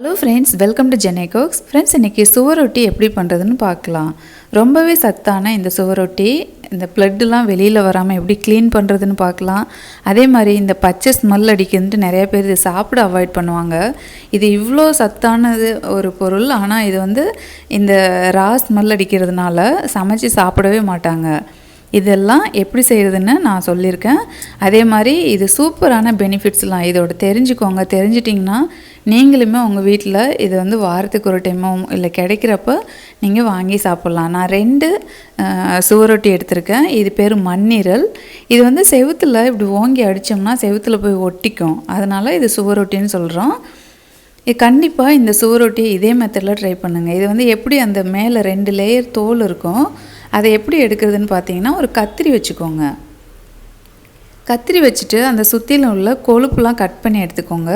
Hello friends welcome to Jenai cooks friends இன்றைக்கி சுவரொட்டி எப்படி பண்ணுறதுன்னு பார்க்கலாம். ரொம்பவே சத்தான இந்த சுவரொட்டி இந்த ப்ளட்டுலாம் வெளியில் வராமல் எப்படி க்ளீன் பண்ணுறதுன்னு பார்க்கலாம். அதே மாதிரி இந்த பச்சை ஸ்மெல் அடிக்கிறதுன்ட்டு நிறைய பேர் இது சாப்பிட அவாய்ட் பண்ணுவாங்க. இது இவ்வளோ சத்தானது ஒரு பொருள். ஆனால் இது வந்து இந்த ரா ஸ்மெல் அடிக்கிறதுனால சமைச்சு சாப்பிடவே மாட்டாங்க. இதெல்லாம் எப்படி செய்கிறதுன்னு நான் சொல்லியிருக்கேன். அதே மாதிரி இது சூப்பரான பெனிஃபிட்ஸ்லாம் இதோட தெரிஞ்சுக்கோங்க. தெரிஞ்சிட்டிங்கன்னா நீங்களுமே உங்கள் வீட்டில் இது வந்து வாரத்துக்கு ஒரு டைமோ இல்லை கிடைக்கிறப்ப நீங்கள் வாங்கி சாப்பிட்லாம். நான் ரெண்டு சுவரொட்டி எடுத்திருக்கேன். இது பேர் மண்ணீரல். இது வந்து செவுத்தில் இப்படி ஓங்கி அடித்தோம்னா செவுத்தில் போய் ஒட்டிக்கும். அதனால் இது சுவரொட்டின்னு சொல்கிறோம் இது கண்டிப்பாக இந்த சுவரொட்டி இதே மெத்தடில் ட்ரை பண்ணுங்கள் இது வந்து எப்படி அந்த மேலே ரெண்டு லேயர் தோல் இருக்கும் அதை எப்படி எடுக்கிறதுன்னு பார்த்தீங்கன்னா ஒரு கத்திரி வச்சுக்கோங்க. கத்திரி வச்சுட்டு அந்த சுற்றியில் உள்ள கொழுப்புலாம் கட் பண்ணி எடுத்துக்கோங்க.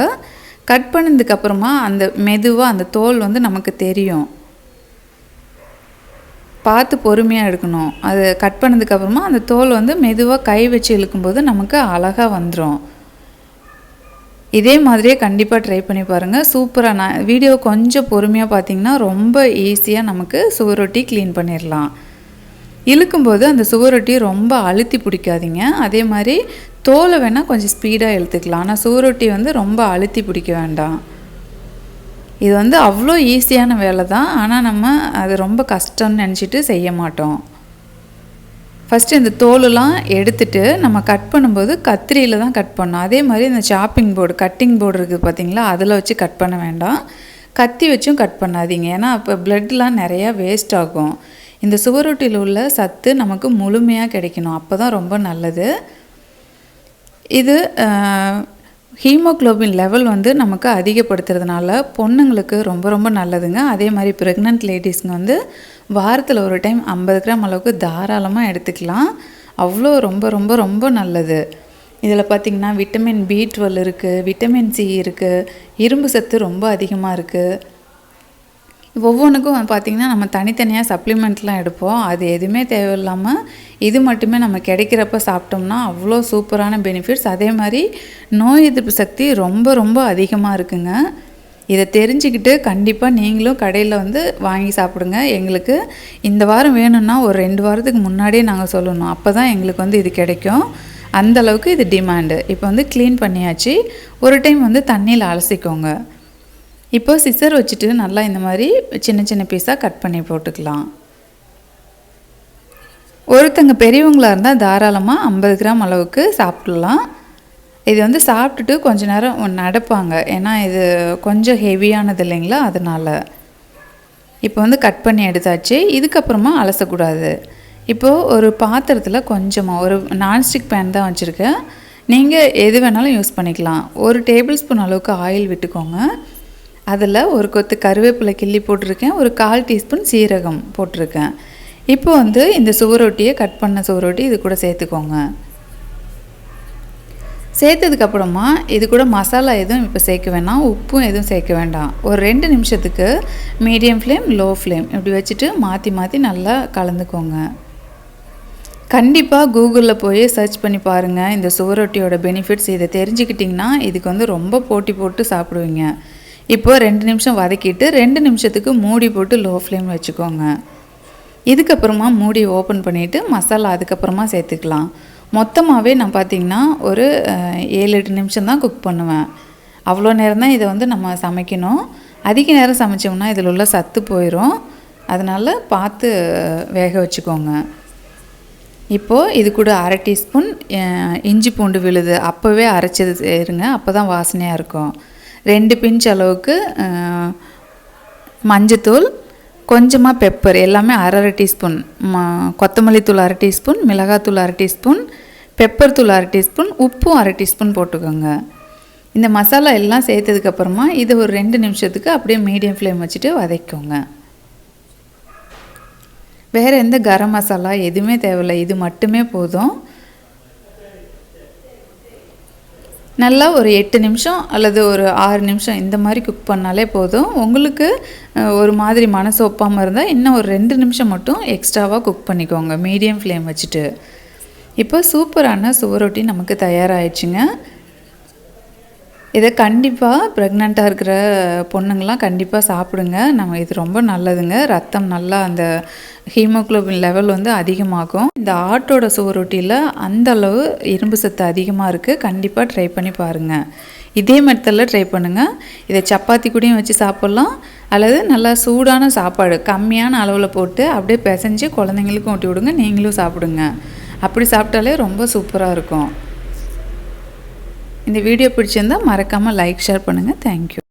கட் பண்ணதுக்கப்புறமா அந்த மெதுவாக அந்த தோல் வந்து நமக்கு தெரியும். பார்த்து பொறுமையாக எடுக்கணும். அது கட் பண்ணதுக்கப்புறமா அந்த தோல் வந்து மெதுவாக கை வச்சு இழுக்கும்போது நமக்கு அழகாக வந்துடும் இதே மாதிரியே கண்டிப்பாக ட்ரை பண்ணி பாருங்கள் சூப்பராக நான் வீடியோ கொஞ்சம் பொறுமையாக பார்த்தீங்கன்னா ரொம்ப ஈஸியாக நமக்கு சுவரொட்டி க்ளீன் பண்ணிடலாம். இழுக்கும்போது அந்த சுவரொட்டியை ரொம்ப அழுத்தி பிடிக்காதீங்க. அதே மாதிரி தோலை வேணால் கொஞ்சம் ஸ்பீடாக இழுத்துக்கலாம். ஆனால் சுவரொட்டி வந்து ரொம்ப அழுத்தி பிடிக்க வேண்டாம். இது வந்து அவ்வளோ ஈஸியான வேலை தான். ஆனால் நம்ம அது ரொம்ப கஷ்டம்னு நினச்சிட்டு செய்ய மாட்டோம். ஃபஸ்ட்டு இந்த தோலெலாம் எடுத்துட்டு நம்ம கட் பண்ணும்போது கத்திரியில் தான் கட் பண்ணோம் அதே மாதிரி இந்த சாப்பிங் போர்டு கட்டிங் போர்டு இருக்குது பார்த்தீங்களா? அதில் வச்சு கட் பண்ண வேண்டாம். கத்தி வச்சும் கட் பண்ணாதீங்க. ஏன்னா அப்போ ப்ளட்லாம் நிறையா வேஸ்ட் ஆகும். இந்த சுவரொட்டியில் உள்ள சத்து நமக்கு முழுமையாக கிடைக்கணும். அப்போ தான் ரொம்ப நல்லது. இது ஹீமோக்ளோபின் லெவல் வந்து நமக்கு அதிகப்படுத்துறதுனால பொண்ணுங்களுக்கு ரொம்ப ரொம்ப நல்லதுங்க. அதே மாதிரி ப்ரெக்னென்ட் லேடிஸ்ங்க வந்து வாரத்தில் ஒரு டைம் ஐம்பது கிராம் அளவுக்கு தாராளமாக எடுத்துக்கலாம். அவ்வளோ ரொம்ப ரொம்ப ரொம்ப நல்லது. இதில் பார்த்திங்கன்னா விட்டமின் பி டுவெல் இருக்குது விட்டமின் சி இருக்குது இரும்பு சத்து ரொம்ப அதிகமாக இருக்குது ஒவ்வொன்றுக்கும் பார்த்திங்கன்னா நம்ம தனித்தனியாக சப்ளிமெண்ட்லாம் எடுப்போம். அது எதுவுமே தேவையில்லாமல் இது மட்டுமே நம்ம கிடைக்கிறப்ப சாப்பிட்டோம்னா அவ்வளோ சூப்பரான பெனிஃபிட்ஸ் அதே மாதிரி நோய் எதிர்ப்பு சக்தி ரொம்ப ரொம்ப அதிகமாக இருக்குங்க. இதை தெரிஞ்சுக்கிட்டு கண்டிப்பாக நீங்களும் கடையில் வந்து வாங்கி சாப்பிடுங்க. எங்களுக்கு இந்த வாரம் வேணும்னா ஒரு ரெண்டு வாரத்துக்கு முன்னாடியே நாங்கள் சொல்லணும். அப்போ தான் எங்களுக்கு வந்து இது கிடைக்கும். அந்தளவுக்கு இது டிமாண்டு இப்போ வந்து க்ளீன் பண்ணியாச்சு. ஒரு டைம் வந்து தண்ணியில் அலசிக்கோங்க. இப்போ சிசர் வச்சுட்டு நல்லா இந்த மாதிரி சின்ன சின்ன பீஸாக கட் பண்ணி போட்டுக்கலாம். ஒருத்தங்க பெரியவங்களாக இருந்தால் தாராளமாக ஐம்பது கிராம் அளவுக்கு சாப்பிடலாம். இது வந்து சாப்பிட்டுட்டு கொஞ்ச நேரம் நடப்பாங்க ஏன்னா இது கொஞ்சம் ஹெவியானது இல்லைங்களா? அதனால். இப்போ வந்து கட் பண்ணி எடுத்தாச்சு. இதுக்கப்புறமா அலசக்கூடாது. இப்போது ஒரு பாத்திரத்தில் கொஞ்சமாக ஒரு நான்ஸ்டிக் பேன் தான் வச்சுருக்கேன். நீங்கள் எது வேணாலும் யூஸ் பண்ணிக்கலாம். ஒரு டேபிள் ஸ்பூன் அளவுக்கு ஆயில் விட்டுக்கோங்க. அதில் ஒரு கொத்து கருவேப்பிலை கிள்ளி போட்டிருக்கேன் ஒரு கால் டீஸ்பூன் சீரகம் போட்டிருக்கேன். இப்போ வந்து இந்த சுவரொட்டியை கட் பண்ண சுவரொட்டி இது கூட சேர்த்துக்கோங்க. சேர்த்ததுக்கப்புறமா இது கூட மசாலா எதுவும் இப்போ சேர்க்க வேணாம் உப்பும் எதுவும் சேர்க்க வேண்டாம். ஒரு ரெண்டு நிமிஷத்துக்கு மீடியம் ஃப்ளேம் லோ ஃப்ளேம் இப்படி வச்சுட்டு மாற்றி மாற்றி நல்லா கலந்துக்கோங்க. கண்டிப்பாக கூகுளில் போய் சர்ச் பண்ணி பாருங்கள் இந்த சுவரொட்டியோட பெனிஃபிட்ஸ் இதை தெரிஞ்சுக்கிட்டிங்கன்னா இதுக்கு வந்து ரொம்ப போட்டி போட்டு சாப்பிடுவீங்க. இப்போது ரெண்டு நிமிஷம் வதக்கிட்டு ரெண்டு நிமிஷத்துக்கு மூடி போட்டு லோ ஃப்ளேம் வச்சுக்கோங்க. இதுக்கப்புறமா மூடி ஓப்பன் பண்ணிவிட்டு மசாலா அதுக்கப்புறமா சேர்த்துக்கலாம். மொத்தமாகவே நான் பார்த்தீங்கன்னா ஒரு ஏழு எட்டு நிமிஷம் தான் குக் பண்ணுவேன். அவ்வளோ நேரம் தான் இதை வந்து நம்ம சமைக்கணும். அதிக நேரம் சமைச்சோம்னா இதில் உள்ள சத்து போயிடும் அதனால் பார்த்து வேக வச்சுக்கோங்க. இப்போது இது கூட அரை டீஸ்பூன் இஞ்சி பூண்டு விழுது. அப்போவே அரைச்சது செய்யுங்க அப்போ தான் வாசனையாக இருக்கும். ரெண்டு பிஞ்ச் அளவுக்கு மஞ்சத்தூள் கொஞ்சமாக பெப்பர் எல்லாமே அரை அரை டீஸ்பூன் கொத்தமல்லி தூள் அரை டீஸ்பூன் மிளகாத்தூள் அரை டீஸ்பூன் பெப்பர் தூள் அரை டீஸ்பூன் உப்பும் அரை டீஸ்பூன் போட்டுக்கோங்க. இந்த மசாலா எல்லாம் சேர்த்ததுக்கப்புறமா இது ஒரு ரெண்டு நிமிஷத்துக்கு அப்படியே மீடியம் ஃப்ளேம் வச்சுட்டு வதக்கோங்க வேறு எந்த கரம் மசாலா எதுவுமே தேவையில்லை இது மட்டுமே போதும். நல்லா ஒரு எட்டு நிமிஷம் அல்லது ஒரு ஆறு நிமிஷம் இந்த மாதிரி குக் பண்ணாலே போதும். உங்களுக்கு ஒரு மாதிரி மனசு ஒப்பாமல் இருந்தால் இன்னும் ஒரு ரெண்டு நிமிஷம் மட்டும் எக்ஸ்ட்ராவாக குக் பண்ணிக்கோங்க. மீடியம் ஃப்ளேம் வச்சுட்டு. இப்போ சூப்பரான சுவரொட்டி நமக்கு தயாராகிடுச்சுங்க இதை கண்டிப்பாக ப்ரெக்னெண்ட்டாக இருக்கிற பொண்ணுங்களாம் கண்டிப்பாக சாப்பிடுங்க. நம்ம இது ரொம்ப நல்லதுங்க. ரத்தம் நல்லா அந்த ஹீமோக்ளோபின் லெவல் வந்து அதிகமாகும். இந்த ஆட்டோட சுவரொட்டியில் அந்த அளவு இரும்பு சத்து அதிகமாக இருக்குது கண்டிப்பாக ட்ரை பண்ணி பாருங்கள் இதே மெத்தடில் ட்ரை பண்ணுங்கள் இதை சப்பாத்தி கூடயும் வச்சு சாப்பிட்லாம். அல்லது நல்லா சூடான சாப்பாடு கம்மியான அளவில் போட்டு அப்படியே பிசைஞ்சு குழந்தைங்களுக்கும் ஊட்டி விடுங்க. நீங்களும் சாப்பிடுங்க. அப்படி சாப்பிட்டாலே ரொம்ப சூப்பராக இருக்கும். இந்த வீடியோ பிடிச்சிருந்தால் மறக்காமல் லைக் ஷேர் பண்ணுங்கள் தேங்க்யூ